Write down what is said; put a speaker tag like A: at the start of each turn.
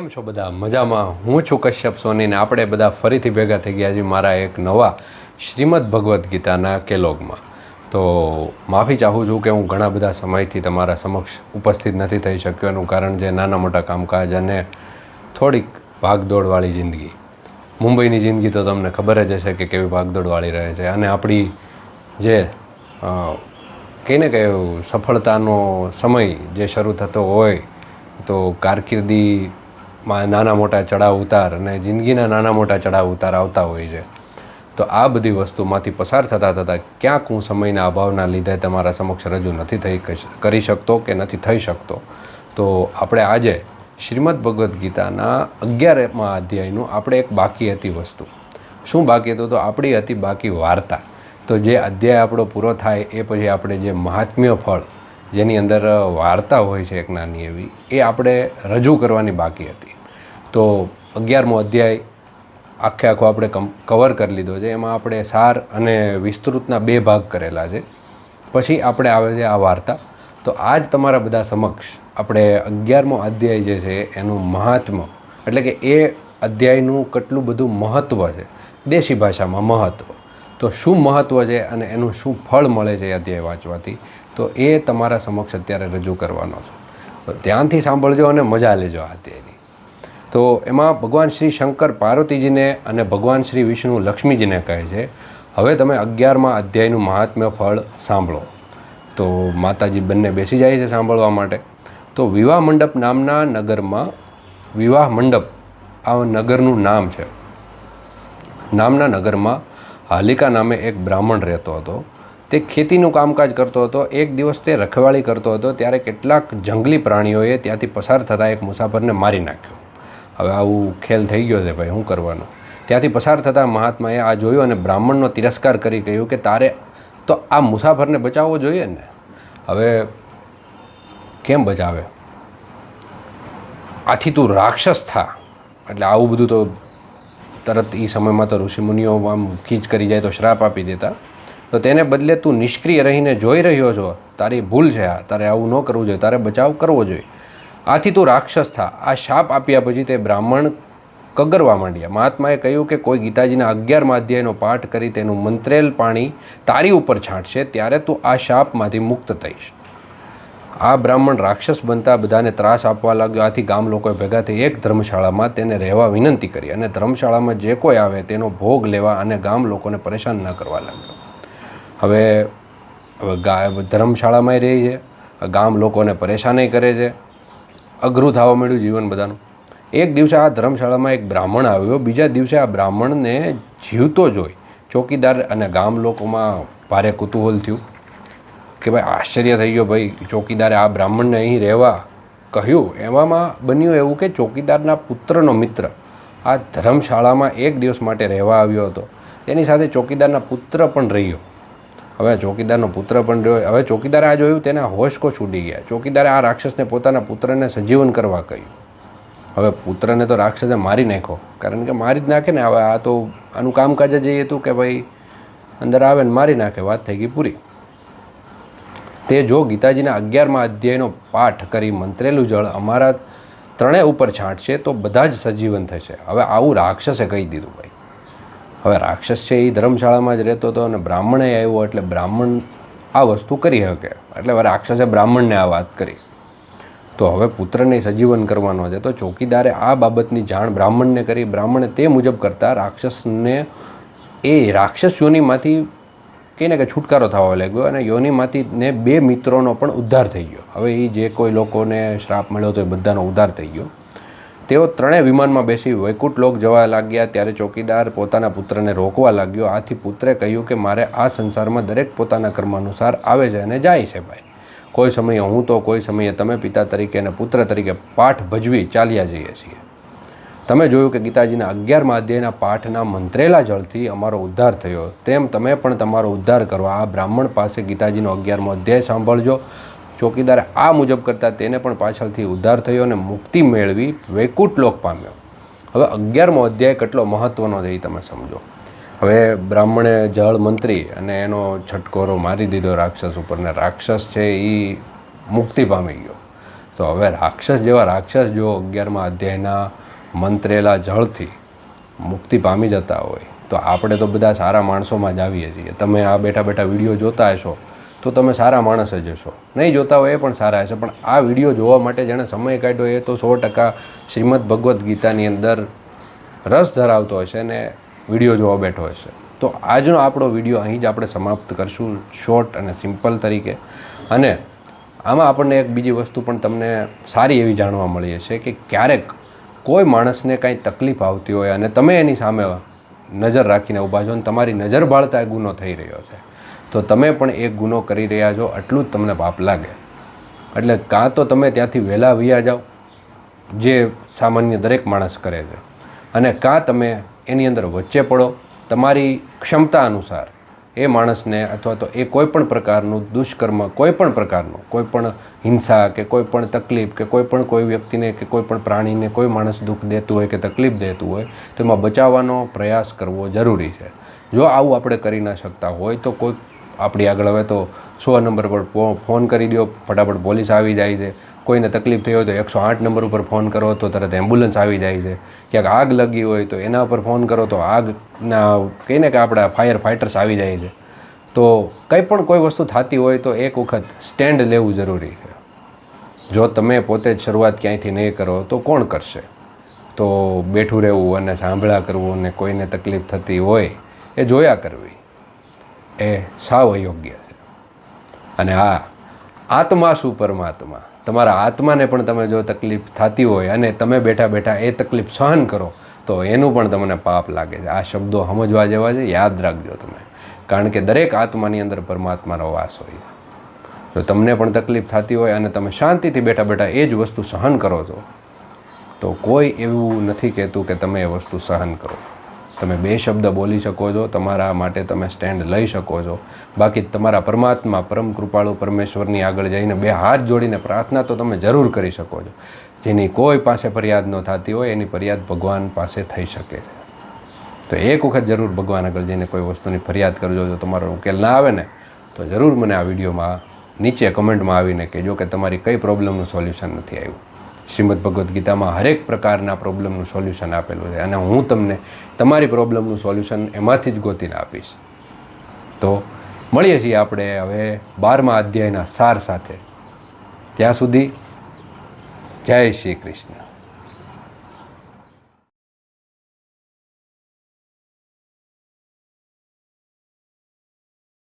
A: કેમ છો બધા? મજામાં? હું છું કશ્યપ સોની ને આપણે બધા ફરીથી ભેગા થઈ ગયા છીએ મારા એક નવા શ્રીમદ ભગવદ્ ગીતાના કેલોગમાં. તો માફી ચાહું છું કે હું ઘણા બધા સમયથી તમારા સમક્ષ ઉપસ્થિત નથી થઈ શક્યો એનું કારણ છે નાના મોટા કામકાજ અને થોડીક ભાગદોડવાળી જિંદગી. મુંબઈની જિંદગી તો તમને ખબર જ હશે કે કેવી ભાગદોડવાળી રહે છે અને આપણી જે કહીને કે સફળતાનો સમય જે શરૂ થતો હોય, તો કારકિર્દીમાં નાના મોટા ચડાવ ઉતાર અને જિંદગીના નાના મોટા ચડાવ ઉતાર આવતા હોય છે. તો આ બધી વસ્તુમાંથી પસાર થતાં થતાં ક્યાંક હું સમયના અભાવના લીધે તમારા સમક્ષ રજૂ નથી થઈ કરી શકતો કે નથી થઈ શકતો. તો આપણે આજે શ્રીમદ ભગવદ્ ગીતાના અગિયારમાં અધ્યાયનું આપણે એક બાકી હતી વસ્તુ. શું બાકી હતું તો આપણી હતી બાકી વાર્તા. તો જે અધ્યાય આપણો પૂરો થાય એ પછી આપણે જે મહાત્મ્ય ફળ જેની અંદર વાર્તા હોય છે એક નાની એવી, એ આપણે રજૂ કરવાની બાકી હતી. તો અગિયારમો અધ્યાય આખે આખો આપણે કવર કરી લીધો છે. એમાં આપણે સાર અને વિસ્તૃતના બે ભાગ કરેલા છે. પછી આપણે આવે છે આ વાર્તા. તો આજ તમારા બધા સમક્ષ આપણે અગિયારમો અધ્યાય જે છે, એનું મહાત્મ, એટલે કે એ અધ્યાયનું કેટલું બધું મહત્ત્વ છે. દેશી ભાષામાં મહત્ત્વ તો શું મહત્ત્વ છે અને એનું શું ફળ મળે છે એ અધ્યાય વાંચવાથી? તો એ તમારા સમક્ષ અત્યારે રજૂ કરવાનો છે. તો ધ્યાનથી સાંભળજો અને મજા લેજો આ અધ્યાયની તો એમાં ભગવાન શ્રી શંકર પાર્વતીજીને અને ભગવાન શ્રી વિષ્ણુ લક્ષ્મીજીને કહે છે, હવે તમે અગિયારમાં અધ્યાયનું મહાત્મ્ય ફળ સાંભળો. તો માતાજી બંને બેસી જાય છે સાંભળવા માટે. તો વિવાહ મંડપ નામના નગરમાં, વિવાહ મંડપ, આ નગરનું નામ છે. નામના નગરમાં હાલિકા નામે એક બ્રાહ્મણ રહેતો હતો. તે ખેતીનું કામકાજ કરતો હતો, એક દિવસ તે રખવાળી કરતો હતો, ત્યારે કેટલાક જંગલી પ્રાણીઓએ ત્યાંથી પસાર થતાં એક મુસાફરને મારી નાખ્યો. હવે આવું ખેલ થઈ ગયો છે ભાઈ, શું કરવાનું? ત્યાંથી પસાર થતાં મહાત્માએ આ જોયું અને બ્રાહ્મણનો તિરસ્કાર કરી કહ્યું કે તારે તો આ મુસાફરને બચાવવો જોઈએ ને? હવે કેમ બચાવે? આથી તું રાક્ષસ થા. એટલે આવું બધું તો તરત એ સમયમાં તો ઋષિમુનિઓ આમ ખીચ કરી જાય તો શ્રાપ આપી દેતા. તો તેને બદલે તું નિષ્ક્રિય રહીને જોઈ રહ્યો છો, તારી ભૂલ છે આ, તારે આવું ન કરવું જોઈએ, તારે બચાવ કરવો જોઈએ. આથી તું રાક્ષસ થા. આ શાપ આપ્યા પછી તે બ્રાહ્મણ કગરવા માંડ્યા. મહાત્માએ કહ્યું કે કોઈ ગીતાજીના અગિયારમા અધ્યાયનો પાઠ કરી તેનું મંત્રેલ પાણી તારી ઉપર છાંટશે, ત્યારે તું આ શાપમાંથી મુક્ત થઈશ. આ બ્રાહ્મણ રાક્ષસ બનતા બધાને ત્રાસ આપવા લાગ્યો. આથી ગામ લોકોએ ભેગા થઈ એક ધર્મશાળામાં તેને રહેવા વિનંતી કરી અને ધર્મશાળામાં જે કોઈ આવે તેનો ભોગ લેવા અને ગામ લોકોને પરેશાન ન કરવા લાગ્યો. હવે ધર્મશાળામાં રહી છે. ગામ લોકોને પરેશાની કરે છે. અઘરું થવા મળ્યું જીવન બધાનું. એક દિવસે આ ધર્મશાળામાં એક બ્રાહ્મણ આવ્યો. બીજા દિવસે આ બ્રાહ્મણને જીવતો જોઈ. ચોકીદાર અને ગામ લોકોમાં ભારે કુતૂહલ થયું. કે ભાઈ, આશ્ચર્ય થઈ ગયો ભાઈ, ચોકીદારે આ બ્રાહ્મણને અહીં રહેવા કહ્યું. એવામાં બન્યું એવું કે ચોકીદારના પુત્રનો મિત્ર આ ધર્મશાળામાં એક દિવસ માટે રહેવા આવ્યો હતો. તેની સાથે ચોકીદારના પુત્ર પણ રહ્યો. હવે ચોકીદારનો પુત્ર પણ રહ્યો. હવે ચોકીદારે આ જોયું, તેના હોશ કોશ ઉડી ગયા. ચોકીદારે આ રાક્ષસને પોતાના પુત્રને સજીવન કરવા કહ્યું. હવે પુત્રને તો રાક્ષસે મારી નાખ્યો. કારણ કે મારી જ નાખે ને, હવે આ તો આનું કામકાજ જ એ હતું કે ભાઈ, અંદર આવે ને મારી નાખે, વાત થઈ ગઈ પૂરી. તે જો ગીતાજીના અગિયારમાં અધ્યાયનો પાઠ કરી મંત્રેલું જળ અમારા ત્રણેય ઉપર છાંટશે, તો બધા જ સજીવન થશે. હવે આવું રાક્ષસે કહી દીધું ભાઈ. હવે રાક્ષસ છે એ ધર્મશાળામાં જ રહેતો હતો અને બ્રાહ્મણે આવ્યો એટલે બ્રાહ્મણ આ વસ્તુ કરી શકે. એટલે હવે રાક્ષસે બ્રાહ્મણને આ વાત કરી. તો હવે પુત્રને સજીવન કરવાનો છે. તો ચોકીદારે આ બાબતની જાણ બ્રાહ્મણને કરી. બ્રાહ્મણે તે મુજબ કરતાં રાક્ષસને એ રાક્ષસ યોનીમાંથી કહીને કે છુટકારો થવા લાગ્યો અને યોનીમાંથી ને બે મિત્રોનો પણ ઉદ્ધાર થઈ ગયો. હવે એ જે કોઈ લોકોને શ્રાપ મળ્યો હતો એ બધાનો ઉદ્ધાર થઈ ગયો. તેઓ ત્રણેય વિમાનમાં બેસી વૈકુંઠ લોક જવા લાગ્યા. ત્યારે ચોકીદાર પોતાના પુત્રને રોકવા લાગ્યો. આથી પુત્રે કહ્યું કે, મારે આ સંસારમાં દરેક પોતાના કર્મ અનુસાર આવે છે અને જાય છે ભાઈ. કોઈ સમયે હું તો, કોઈ સમયે તમે પિતા તરીકે અને પુત્ર તરીકે પાઠ ભજવી ચાલ્યા જઈએ છીએ. તમે જોયું કે ગીતાજીના અગિયારમાં અધ્યાયના પાઠના મંત્રેલા જળથી અમારો ઉદ્ધાર થયો. તેમ તમે પણ તમારો ઉદ્ધાર કરવા આ બ્રાહ્મણ પાસે ગીતાજીનો અગિયારમો અધ્યાય સાંભળજો. ચોકીદારે આ મુજબ કરતાં તેને પણ પાછળથી ઉદ્ધાર થયો અને મુક્તિ મેળવી વૈકુટ લોક પામ્યો. હવે અગિયારમો અધ્યાય કેટલો મહત્ત્વનો છે એ તમે સમજો. હવે બ્રાહ્મણે જળ મંત્રી અને એનો છટકોરો મારી દીધો રાક્ષસ ઉપર ને રાક્ષસ છે એ મુક્તિ પામી ગયો. તો હવે રાક્ષસ જેવા રાક્ષસ જો અગિયારમા અધ્યાયના મંત્રેલા જળથી મુક્તિ પામી જતા હોય, તો આપણે તો બધા સારા માણસોમાં જ આવીએ છીએ. તમે આ બેઠા બેઠા વીડિયો જોતા હશો તો તમે સારા માણસ જ હશો. નહીં જોતા હોય એ પણ સારા હશે. પણ આ વીડિયો જોવા માટે જેણે સમય કાઢ્યો એ તો સો ટકા શ્રીમદ ભગવદ્ ગીતાની અંદર રસ ધરાવતો હશે ને વીડિયો જોવા બેઠો હશે. તો આજનો આપણો વીડિયો અહીં જ આપણે સમાપ્ત કરશું શોર્ટ અને સિમ્પલ તરીકે. અને આમાં આપણને એક બીજી વસ્તુ પણ તમને સારી એવી જાણવા મળી છે કે ક્યારેક કોઈ માણસને કાંઈ તકલીફ આવતી હોય અને તમે એની સામે નજર રાખીને ઊભા છો અને તમારી નજર બાળતા ગુનો થઈ રહ્યો છે. તો તમે પણ એ ગુનો કરી રહ્યા છો, આટલું જ તમને પાપ લાગે. એટલે કાં તો તમે ત્યાંથી વહેલા વૈયા જાઓ, જે સામાન્ય દરેક માણસ કરે છે. અને કાં તમે એની અંદર વચ્ચે પડો, તમારી ક્ષમતા અનુસાર. એ માણસને અથવા તો એ કોઈ પણ પ્રકારનું દુષ્કર્મ, કોઈ પણ પ્રકારનું, કોઈ પણ હિંસા કે કોઈ પણ તકલીફ કે કોઈ પણ કોઈ વ્યક્તિને કે કોઈ પણ પ્રાણીને કોઈ માણસ દુઃખ દેતું હોય કે તકલીફ દેતું હોય, તો એમાં બચાવવાનો પ્રયાસ કરવો જરૂરી છે. જો આવું આપણે કરી ન શકતા હોય, તો કોઈ આપણી આગળ હવે તો સો નંબર પર ફોન કરી દો, ફટાફટ પોલીસ આવી જાય છે. કોઈને તકલીફ થઈ હોય તો એકસો આઠ નંબર ઉપર ફોન કરો તો તરત એમ્બ્યુલન્સ આવી જાય છે. ક્યાંક આગ લગી હોય તો એના ઉપર ફોન કરો તો આગના કહીને કે આપણા ફાયર ફાઇટર્સ આવી જાય છે. તો કંઈ પણ કોઈ વસ્તુ થતી હોય તો એક વખત સ્ટેન્ડ લેવું જરૂરી છે. જો તમે પોતે જ શરૂઆત ક્યાંયથી નહીં કરો તો કોણ કરશે? તો બેઠું રહેવું અને સાંભળા કરવું અને કોઈને તકલીફ થતી હોય એ જોયા કરવી. એ સાવ અયોગ્ય છે. અને હા આત્મા શું પરમાત્મા તમારા આત્માને પણ તમે જો તકલીફ થતી હોય અને તમે બેઠા બેઠા એ તકલીફ સહન કરો, તો એનું પણ તમને પાપ લાગે છે. આ શબ્દો સમજવા જેવા છે, યાદ રાખજો તમે. કારણ કે દરેક આત્માની અંદર પરમાત્માનો વાસ હોય જો તમને પણ તકલીફ થતી હોય અને તમે શાંતિથી બેઠા બેઠા એ જ વસ્તુ સહન કરો છો, તો કોઈ એવું નથી કહેતું કે તમે એ વસ્તુ સહન કરો. તમે બે શબ્દ બોલી શકો છો, તમારા માટે તમે સ્ટેન્ડ લઈ શકો છો. બાકી તમારા પરમાત્મા પરમ કૃપાળુ પરમેશ્વરની આગળ જઈને બે હાથ જોડીને પ્રાર્થના તો તમે જરૂર કરી શકો છો. જેની કોઈ પાસે ફરિયાદ ન થતી હોય, એની ફરિયાદ ભગવાન પાસે થઈ શકે છે. તો એક વખત જરૂર ભગવાન આગળ જઈને કોઈ વસ્તુની ફરિયાદ કરજો, જો તમારો ઉકેલ ના આવે ને, તો જરૂર મને આ વિડીયોમાં નીચે કમેન્ટમાં આવીને કહેજો કે તમારી કઈ પ્રોબ્લેમનું સોલ્યુશન નથી આવ્યું. શ્રીમદ ભગવદ્ ગીતામાં હરેક પ્રકારના પ્રોબ્લેમનું સોલ્યુશન આપેલું છે. અને હું તમને તમારી પ્રોબ્લેમનું સોલ્યુશન એમાંથી જ ગોતીને આપીશ. તો મળીએ છીએ આપણે હવે બારમા અધ્યાયના સાર સાથે. ત્યાં સુધી જય શ્રી કૃષ્ણ.